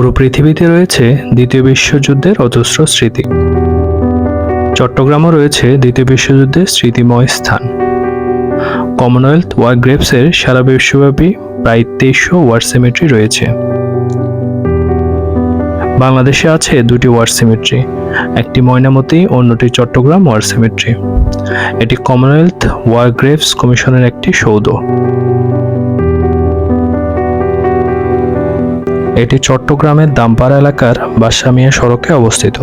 পুরো পৃথিবীতে রয়েছে দ্বিতীয় বিশ্বযুদ্ধের অজস্র স্মৃতি। চট্টগ্রামও রয়েছে দ্বিতীয় বিশ্বযুদ্ধের স্মৃতিময় স্থান। কমনওয়েলথ ওয়ার গ্রেভসের সারা বিশ্বব্যাপী প্রায় তেইশশো ওয়ার সিমেট্রি রয়েছে। বাংলাদেশে আছে দুটি ওয়ার সিমেট্রি, একটি ময়নামতি, অন্যটি চট্টগ্রাম ওয়ার সিমেট্রি। এটি কমনওয়েলথ ওয়ার গ্রেভস কমিশনের একটি সৌধ। এটি চট্টগ্রামের দামপাড়া এলাকার বাসামিয়া সড়কে অবস্থিত।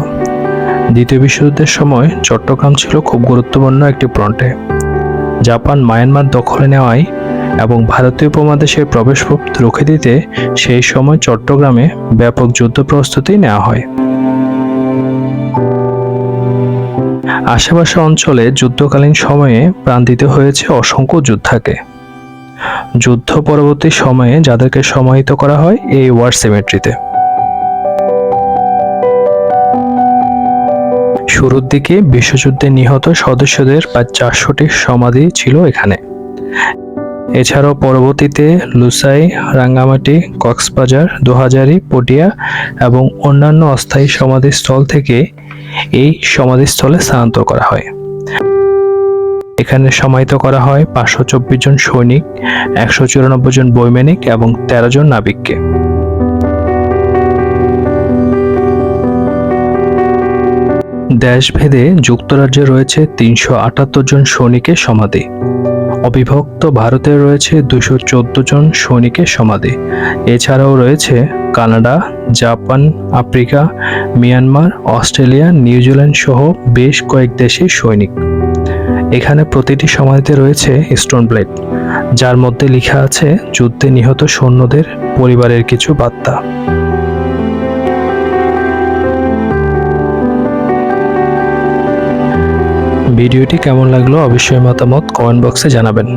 দ্বিতীয় বিশ্বযুদ্ধের সময় চট্টগ্রাম ছিল খুব গুরুত্বপূর্ণ একটি ফ্রন্টে। জাপান মায়ানমার দখলে নেওয়ায় এবং ভারতীয় উপমহাদেশের প্রবেশপথ রুখে দিতে সেই সময় চট্টগ্রামে ব্যাপক যুদ্ধ প্রস্তুতি নেওয়া হয়। আশেপাশে অঞ্চলে যুদ্ধকালীন সময়ে প্রাণ দিতে হয়েছে অসংখ্য যোদ্ধাকে। যুদ্ধ পরবর্তী সময়ে যাদেরকে সমাহিত করা হয় এই ওয়ার সিমেট্রিতে। শুরুর দিকে বিশ্বযুদ্ধে নিহত সদস্যদের প্রায় চারশোটি সমাধি ছিল এখানে। এছাড়াও পরবর্তীতে লুসাই, রাঙ্গামাটি, কক্সবাজার, দোহাজারি, পটিয়া এবং অন্যান্য অস্থায়ী সমাধিস্থল থেকে এই সমাধিস্থলে স্থানান্তর করা হয়। এখানে সমাহিত করা হয় পাঁচশো চব্বিশ জন সৈনিক, একশো চুরানব্বই জন বৈমানিক এবং তেরো জন নাবিককে। দেশভেদে যুক্তরাজ্যে রয়েছে তিনশো আটাত্তর জন সৈনিকের সমাধি। অবিভক্ত ভারতে রয়েছে দুশো চোদ্দ জন সৈনিকের সমাধি। এছাড়াও রয়েছে Canada, Japan, Africa, Myanmar, Australia, New Zealand সহ বেশ কয়েক দেশের সৈনিক। এখানে প্রতিটি সমাধিতে রয়েছে স্টোন ব্লেড যার মধ্যে লেখা আছে, যুদ্ধে নিহত সৈন্যদের পরিবারের কিছু বার্তা। ভিডিওটি কেমন লাগল অবশ্যই মতামত কমেন্ট বক্সে জানাবেন।